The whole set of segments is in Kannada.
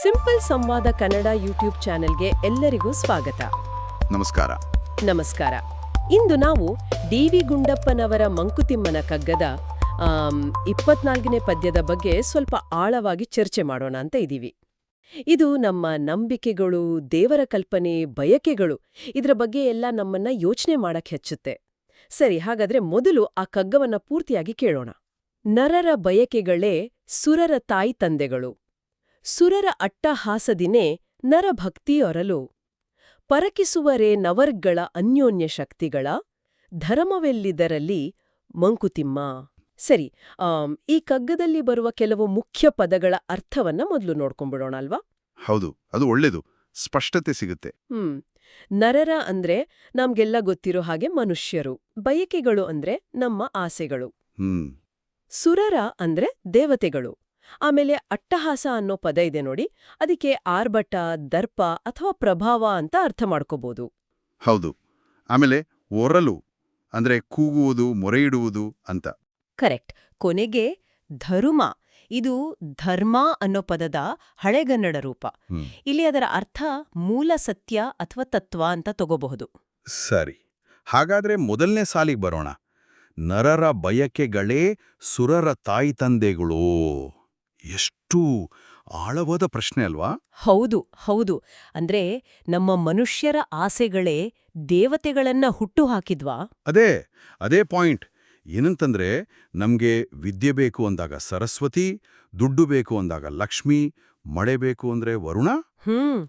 ಸಿಂಪಲ್ ಸಂವಾದ ಕನ್ನಡ ಯೂಟ್ಯೂಬ್ ಚಾನೆಲ್ಗೆ ಎಲ್ಲರಿಗೂ ಸ್ವಾಗತ. ನಮಸ್ಕಾರ. ನಮಸ್ಕಾರ. ಇಂದು ನಾವು ಡಿ ವಿ ಗುಂಡಪ್ಪನವರ ಮಂಕುತಿಮ್ಮನ ಕಗ್ಗದ ಇಪ್ಪತ್ನಾಲ್ಕನೇ ಪದ್ಯದ ಬಗ್ಗೆ ಸ್ವಲ್ಪ ಆಳವಾಗಿ ಚರ್ಚೆ ಮಾಡೋಣ ಅಂತ ಇದ್ದೀವಿ. ಇದು ನಮ್ಮ ನಂಬಿಕೆಗಳು ದೇವರ ಕಲ್ಪನೆ ಬಯಕೆಗಳು ಇದರ ಬಗ್ಗೆ ಎಲ್ಲ ನಮ್ಮನ್ನ ಯೋಚನೆ ಮಾಡಕ್ ಹೆಚ್ಚುತ್ತೆ. ಸರಿ ಹಾಗಾದ್ರೆ ಮೊದಲು ಆ ಕಗ್ಗವನ್ನ ಪೂರ್ತಿಯಾಗಿ ಕೇಳೋಣ. ನರರ ಬಯಕೆಗಳೇ ಸುರರ ತಾಯಿ ತಂದೆಗಳು. ಸುರರ ಅಟ್ಟಹಾಸದಿನೇ ನರಭಕ್ತಿಯೊರಲು. ಪರಕಿಸುವರೇ ನವರ್ಗಳ ಅನ್ಯೋನ್ಯ ಶಕ್ತಿಗಳ ಧರ್ಮವೆಲ್ಲಿದರಲ್ಲಿ ಮಂಕುತಿಮ್ಮ. ಸರಿ ಈ ಕಗ್ಗದಲ್ಲಿ ಬರುವ ಕೆಲವು ಮುಖ್ಯ ಪದಗಳ ಅರ್ಥವನ್ನ ಮೊದಲು ನೋಡ್ಕೊಂಡ್ಬಿಡೋಣ ಅಲ್ವಾ ಹೌದು ಅದು ಒಳ್ಳೇದು ಸ್ಪಷ್ಟತೆ ಸಿಗುತ್ತೆ. ಹ್ಮ್ ನರರ ಅಂದ್ರೆ ನಮ್ಗೆಲ್ಲ ಗೊತ್ತಿರೋ ಹಾಗೆ ಮನುಷ್ಯರು ಬಯಕೆಗಳು ಅಂದ್ರೆ ನಮ್ಮ ಆಸೆಗಳು. ಸುರರ ಅಂದ್ರೆ ದೇವತೆಗಳು. ಆಮೇಲೆ ಅಟ್ಟಹಾಸ ಅನ್ನೋ ಪದ ಇದೆ ನೋಡಿ. ಅದಕ್ಕೆ ಆರ್ಭಟ ದರ್ಪ ಅಥವಾ ಪ್ರಭಾವ ಅಂತ ಅರ್ಥ ಮಾಡ್ಕೋಬಹುದು ಹೌದು. ಆಮೇಲೆ ಒರಲು ಅಂದ್ರೆ ಕೂಗುವುದು ಮೊರೆಯಿಡುವುದು ಅಂತ. ಕರೆಕ್ಟ್. ಕೊನೆಗೆ ಧರುಮ. ಇದು ಧರ್ಮ ಅನ್ನೋ ಪದದ ಹಳೆಗನ್ನಡ ರೂಪ. ಇಲ್ಲಿ ಅದರ ಅರ್ಥ ಮೂಲ ಸತ್ಯ ಅಥವಾ ತತ್ವ ಅಂತ ತಗೋಬಹುದು. ಸರಿ. ಹಾಗಾದ್ರೆ ಮೊದಲನೇ ಸಾಲಿಗೆ ಬರೋಣ. ನರರ ಬಯಕೆಗಳೇ ಸುರರ ತಾಯಿ ತಂದೆಗಳು. ಎಷ್ಟು ಆಳವಾದ ಪ್ರಶ್ನೆ ಅಲ್ವಾ? ಹೌದು ಹೌದು. ಅಂದ್ರೆ ನಮ್ಮ ಮನುಷ್ಯರ ಆಸೆಗಳೇ ದೇವತೆಗಳನ್ನ ಹುಟ್ಟು ಹಾಕಿದ್ವಾ ಅದೇ ಅದೇ ಪಾಯಿಂಟ್. ಏನಂತಂದ್ರೆ ನಮ್ಗೆ ವಿದ್ಯೆ ಬೇಕು ಅಂದಾಗ ಸರಸ್ವತಿ ದುಡ್ಡು ಬೇಕು ಅಂದಾಗ ಲಕ್ಷ್ಮಿ ಮಳೆ ಬೇಕು ಅಂದ್ರೆ ವರುಣ? ಹ್ಮ್.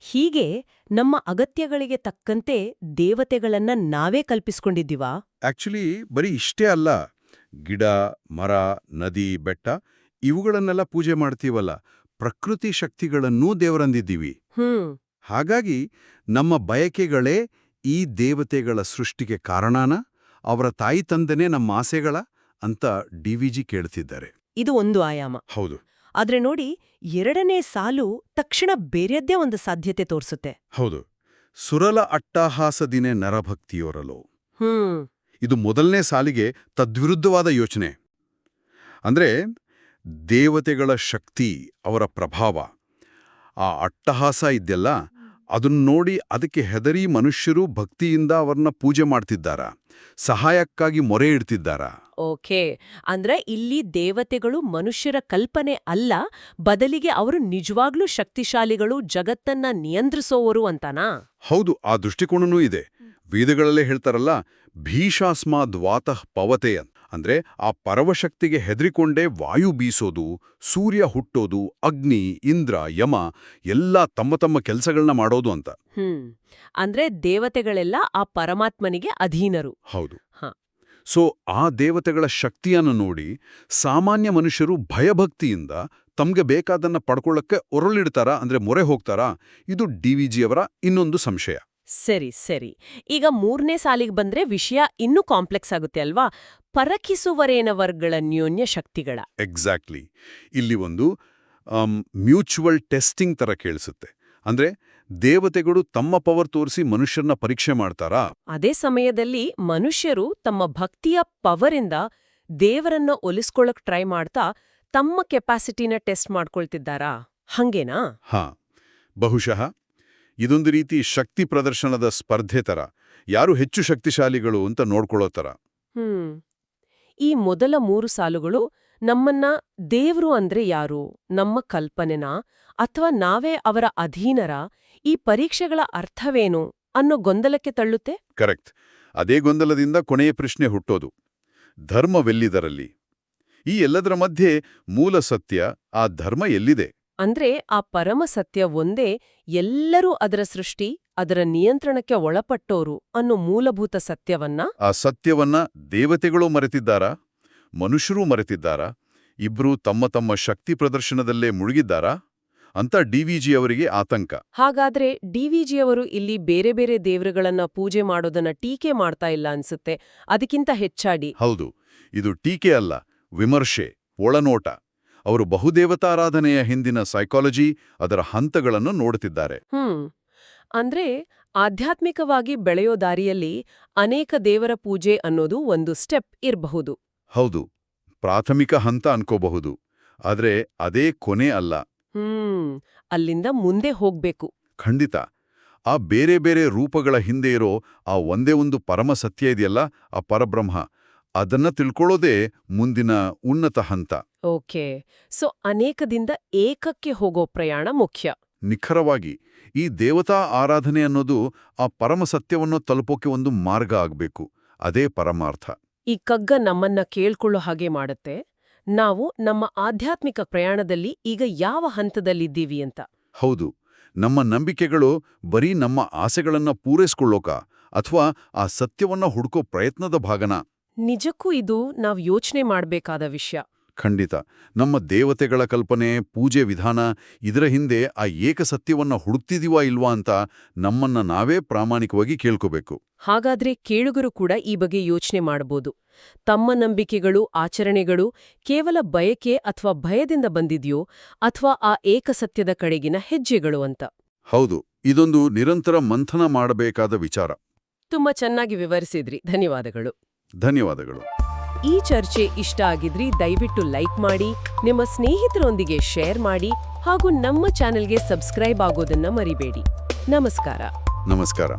ಹೀಗೆ ನಮ್ಮ ಅಗತ್ಯಗಳಿಗೆ ತಕ್ಕಂತೆ ದೇವತೆಗಳನ್ನ ನಾವೇ ಕಲ್ಪಿಸ್ಕೊಂಡಿದ್ದೀವಾ? ಆಕ್ಚುಲಿ ಬರೀ ಇಷ್ಟೇ ಅಲ್ಲ. ಗಿಡ ಮರ ನದಿ ಬೆಟ್ಟ ಇವುಗಳನ್ನೆಲ್ಲ ಪೂಜೆ ಮಾಡ್ತೀವಲ್ಲ ಪ್ರಕೃತಿ ಶಕ್ತಿಗಳನ್ನೂ ದೇವರಂದಿದ್ದೀವಿ. ಹಾಗಾಗಿ ನಮ್ಮ ಬಯಕೆಗಳೇ ಈ ದೇವತೆಗಳ ಸೃಷ್ಟಿಗೆ ಕಾರಣನ ಅವರ ತಾಯಿ ತಂದೆನೇ ನಮ್ಮ ಆಸೆಗಳ ಅಂತ ಡಿ ವಿಜಿ ಕೇಳ್ತಿದ್ದಾರೆ. ಇದು ಒಂದು ಆಯಾಮ. ಹೌದು. ಆದ್ರೆ ನೋಡಿ ಎರಡನೇ ಸಾಲು ತಕ್ಷಣ ಬೇರೆಯದ್ದೇ ಒಂದು ಸಾಧ್ಯತೆ ತೋರಿಸುತ್ತೆ. ಹೌದು. ಸುರಲ ಅಟ್ಟಹಾಸದಿನೇ ನರಭಕ್ತಿಯೋರಲು. ಹ್ಮ್. ಇದು ಮೊದಲನೇ ಸಾಲಿಗೆ ತದ್ವಿರುದ್ಧವಾದ ಯೋಚನೆ. ಅಂದ್ರೆ ದೇವತೆಗಳ ಶಕ್ತಿ ಅವರ ಪ್ರಭಾವ. ಆ ಅಟ್ಟಹಾಸ ಇದೆಯಲ್ಲ ಅದನ್ನು ನೋಡಿ ಅದಕ್ಕೆ ಹೆದರಿ ಮನುಷ್ಯರು ಭಕ್ತಿಯಿಂದ ಅವರನ್ನ ಪೂಜೆ ಮಾಡ್ತಿದ್ದಾರ? ಸಹಾಯಕ್ಕಾಗಿ ಮೊರೆ ಇಡ್ತಿದ್ದಾರ? ಓಕೆ. ಅಂದ್ರೆ ಇಲ್ಲಿ ದೇವತೆಗಳು ಮನುಷ್ಯರ ಕಲ್ಪನೆ ಅಲ್ಲ ಬದಲಿಗೆ ಅವರು ನಿಜವಾಗ್ಲೂ ಶಕ್ತಿಶಾಲಿಗಳು ಜಗತ್ತನ್ನ ನಿಯಂತ್ರಿಸೋವರು ಅಂತನಾ? ಹೌದು ಆ ದೃಷ್ಟಿಕೋನನೂ ಇದೆ. ವೇದಗಳಲ್ಲೇ ಹೇಳ್ತಾರಲ್ಲ ಭೀಷಾಸ್ಮಾದ್ವಾತಃ ಪವತೆ ಅಂತ. ಅಂದ್ರೆ ಆ ಪರವಶಕ್ತಿಗೆ ಹೆದರಿಕೊಂಡೇ ವಾಯು ಬೀಸೋದು ಸೂರ್ಯ ಹುಟ್ಟೋದು ಅಗ್ನಿ ಇಂದ್ರ ಯಮ ಎಲ್ಲ ತಮ್ಮ ತಮ್ಮ ಕೆಲಸಗಳನ್ನ ಮಾಡೋದು ಅಂತ. ಹ್ಮ್. ಅಂದ್ರೆ ದೇವತೆಗಳೆಲ್ಲ ಆ ಪರಮಾತ್ಮನಿಗೆ ಅಧೀನರು. ಹೌದು. ಸೊ ಆ ದೇವತೆಗಳ ಶಕ್ತಿಯನ್ನು ನೋಡಿ ಸಾಮಾನ್ಯ ಮನುಷ್ಯರು ಭಯಭಕ್ತಿಯಿಂದ ತಮ್ಗೆ ಬೇಕಾದನ್ನ ಪಡ್ಕೊಳ್ಳಕ್ಕೆ ಒರಳಿಡ್ತಾರಾ ಅಂದ್ರೆ ಮೊರೆ ಹೋಗ್ತಾರಾ? ಇದು ಡಿ ವಿ ಜಿಯವರ ಇನ್ನೊಂದು ಸಂಶಯ. ಸರಿ ಸರಿ. ಈಗ ಮೂರನೇ ಸಾಲಿಗೆ ಬಂದ್ರೆ ವಿಷಯ ಇನ್ನೂ ಕಾಂಪ್ಲೆಕ್ಸ್ ಆಗುತ್ತೆ ಅಲ್ವಾ? ಪರಕಿಸುವರೇನವರ್ಗಳ ನ್ಯೂನ್ಯ ಶಕ್ತಿಗಳ. ಎಕ್ಸಾಕ್ಟ್ಲಿ. ಇಲ್ಲಿ ಒಂದು ಮ್ಯೂಚುವಲ್ ಟೆಸ್ಟಿಂಗ್ ತರ ಕೇಳಿಸುತ್ತೆ. ಅಂದ್ರೆ ದೇವತೆಗಳು ತಮ್ಮ ಪವರ್ ತೋರಿಸಿ ಮನುಷ್ಯರನ್ನ ಪರೀಕ್ಷೆ ಮಾಡ್ತಾರಾ? ಅದೇ ಸಮಯದಲ್ಲಿ ಮನುಷ್ಯರು ತಮ್ಮ ಭಕ್ತಿಯ ಪವರಿಂದ ದೇವರನ್ನ ಒಲಿಸ್ಕೊಳ್ಳಕ್ ಟ್ರೈ ಮಾಡ್ತಾ ತಮ್ಮ ಕೆಪಾಸಿಟಿನ ಟೆಸ್ಟ್ ಮಾಡ್ಕೊಳ್ತಿದ್ದಾರಾ? ಹಂಗೇನಾ? ಹಾ. ಬಹುಶಃ ಇದೊಂದು ರೀತಿ ಶಕ್ತಿ ಪ್ರದರ್ಶನದ ಸ್ಪರ್ಧೆ ತರ. ಯಾರು ಹೆಚ್ಚು ಶಕ್ತಿಶಾಲಿಗಳು ಅಂತ ನೋಡ್ಕೊಳ್ಳೋ ತರ. ಹ್ಮ್. ಈ ಮೊದಲ ಮೂರು ಸಾಲುಗಳು ನಮ್ಮನ್ನ ದೇವ್ರು ಅಂದ್ರೆ ಯಾರು ನಮ್ಮ ಕಲ್ಪನೆನಾ ಅಥವಾ ನಾವೇ ಅವರ ಅಧೀನರ? ಈ ಪರೀಕ್ಷೆಗಳ ಅರ್ಥವೇನು ಅನ್ನೋ ಗೊಂದಲಕ್ಕೆ ತಳ್ಳುತ್ತೆ? ಕರೆಕ್ಟ್. ಅದೇ ಗೊಂದಲದಿಂದ ಕೊನೆಯ ಪ್ರಶ್ನೆ ಹುಟ್ಟೋದು. ಧರ್ಮವೆಲ್ಲಿದರಲ್ಲಿ? ಈ ಎಲ್ಲದರ ಮಧ್ಯೆ ಮೂಲ ಸತ್ಯ ಆ ಧರ್ಮ ಎಲ್ಲಿದೆ? ಅಂದ್ರೆ ಆ ಪರಮ ಸತ್ಯ ಒಂದೇ ಎಲ್ಲರೂ ಅದರ ಸೃಷ್ಟಿ ಅದರ ನಿಯಂತ್ರಣಕ್ಕೆ ಒಳಪಟ್ಟೋರು ಅನ್ನೋ ಮೂಲಭೂತ ಸತ್ಯವನ್ನ? ಆ ಸತ್ಯವನ್ನ ದೇವತೆಗಳು ಮರೆತಿದ್ದಾರಾ? ಮನುಷ್ಯರೂ ಮರೆತಿದ್ದಾರಾ? ಇಬ್ರೂ ತಮ್ಮ ತಮ್ಮ ಶಕ್ತಿ ಪ್ರದರ್ಶನದಲ್ಲೇ ಮುಳುಗಿದ್ದಾರಾ? ಅಂತ ಡಿವಿಜಿ ಅವರಿಗೆ ಆತಂಕ. ಹಾಗಾದ್ರೆ ಡಿವಿಜಿಯವರು ಇಲ್ಲಿ ಬೇರೆ ಬೇರೆ ದೇವರುಗಳನ್ನ ಪೂಜೆ ಮಾಡೋದನ್ನ ಟೀಕೆ ಮಾಡ್ತಾ ಇಲ್ಲ ಅನ್ಸುತ್ತೆ. ಅದಕ್ಕಿಂತ ಹೆಚ್ಚಾಡಿ ಹೌದು. ಇದು ಟೀಕೆ ಅಲ್ಲ ವಿಮರ್ಶೆ ಒಳನೋಟ. ಅವರು ಬಹುದೇವತಾರಾಧನೆಯ ಹಿಂದಿನ ಸೈಕಾಲಜಿ ಅದರ ಹಂತಗಳನ್ನು ನೋಡುತ್ತಿದ್ದಾರೆ. ಹ್ಮ್. ಅಂದ್ರೆ ಆಧ್ಯಾತ್ಮಿಕವಾಗಿ ಬೆಳೆಯೋ ದಾರಿಯಲ್ಲಿ ಅನೇಕ ದೇವರ ಪೂಜೆ ಅನ್ನೋದು ಒಂದು ಸ್ಟೆಪ್ ಇರಬಹುದು. ಹೌದು ಪ್ರಾಥಮಿಕ ಹಂತ ಅನ್ಕೋಬಹುದು ಆದ್ರೆ ಅದೇ ಕೊನೆ ಅಲ್ಲ. ಹ್ಮ್ ಅಲ್ಲಿಂದ ಮುಂದೆ ಹೋಗ್ಬೇಕು. ಖಂಡಿತ ಆ ಬೇರೆ ಬೇರೆ ರೂಪಗಳ ಹಿಂದೆ ಇರೋ ಆ ಒಂದೇ ಒಂದು ಪರಮ ಸತ್ಯ ಇದೆಯಲ್ಲ ಆ ಪರಬ್ರಹ್ಮ. ಅದನ್ನ ತಿಳ್ಕೊಳ್ಳೋದೇ ಮುಂದಿನ ಉನ್ನತ ಹಂತ. ಓಕೆ. ಸೊ ಅನೇಕದಿಂದ ಏಕಕ್ಕೆ ಹೋಗೋ ಪ್ರಯಾಣ ಮುಖ್ಯ. ನಿಖರವಾಗಿ ಈ ದೇವತಾ ಆರಾಧನೆ ಅನ್ನೋದು ಆ ಪರಮ ಸತ್ಯವನ್ನು ತಲುಪೋಕೆ ಒಂದು ಮಾರ್ಗ ಆಗ್ಬೇಕು. ಅದೇ ಪರಮಾರ್ಥ. ಈ ಕಗ್ಗ ನಮ್ಮನ್ನ ಕೇಳ್ಕೊಳ್ಳೋ ಹಾಗೆ ಮಾಡುತ್ತೆ. ನಾವು ನಮ್ಮ ಆಧ್ಯಾತ್ಮಿಕ ಪ್ರಯಾಣದಲ್ಲಿ ಈಗ ಯಾವ ಹಂತದಲ್ಲಿದ್ದೀವಿ ಅಂತ. ಹೌದು. ನಮ್ಮ ನಂಬಿಕೆಗಳು ಬರೀ ನಮ್ಮ ಆಸೆಗಳನ್ನ ಪೂರೈಸ್ಕೊಳ್ಳೋಕ? ಅಥವಾ ಆ ಸತ್ಯವನ್ನ ಹುಡುಕೋ ಪ್ರಯತ್ನದ ಭಾಗನ? ನಿಜಕ್ಕೂ ಇದು ನಾವ್ ಯೋಚನೆ ಮಾಡಬೇಕಾದ ವಿಷಯ. ಖಂಡಿತ. ನಮ್ಮ ದೇವತೆಗಳ ಕಲ್ಪನೆ ಪೂಜೆ ವಿಧಾನ ಇದರ ಹಿಂದೆ ಆ ಏಕಸತ್ಯವನ್ನ ಹುಡುಕ್ತಿದೀವಾ ಇಲ್ವಾ ಅಂತ ನಮ್ಮನ್ನ ನಾವೇ ಪ್ರಾಮಾಣಿಕವಾಗಿ ಕೇಳ್ಕೋಬೇಕು. ಹಾಗಾದ್ರೆ ಕೇಳುಗರು ಕೂಡ ಈ ಬಗ್ಗೆ ಯೋಚನೆ ಮಾಡಬಹುದು ತಮ್ಮ ನಂಬಿಕೆಗಳು ಆಚರಣೆಗಳು ಕೇವಲ ಬಯಕೆ ಅಥವಾ ಭಯದಿಂದ ಬಂದಿದೆಯೋ ಅಥವಾ ಆ ಏಕಸತ್ಯದ ಕಡೆಗಿನ ಹೆಜ್ಜೆಗಳು ಅಂತ. ಹೌದು. ಇದೊಂದು ನಿರಂತರ ಮಂಥನ ಮಾಡಬೇಕಾದ ವಿಚಾರ. ತುಂಬಾ ಚೆನ್ನಾಗಿ ವಿವರಿಸಿದ್ರಿ. ಧನ್ಯವಾದಗಳು. ಧನ್ಯವಾದಗಳು. ಈ ಚರ್ಚೆ ಇಷ್ಟ ಆಗಿದ್ರಿ ದಯವಿಟ್ಟು ಲೈಕ್ ಮಾಡಿ ನಿಮ್ಮ ಸ್ನೇಹಿತರೊಂದಿಗೆ ಶೇರ್ ಮಾಡಿ ಹಾಗೂ ನಮ್ಮ ಚಾನೆಲ್ಗೆ ಸಬ್ಸ್ಕ್ರೈಬ್ ಆಗೋದನ್ನ ಮರಿಬೇಡಿ. ನಮಸ್ಕಾರ. ನಮಸ್ಕಾರ.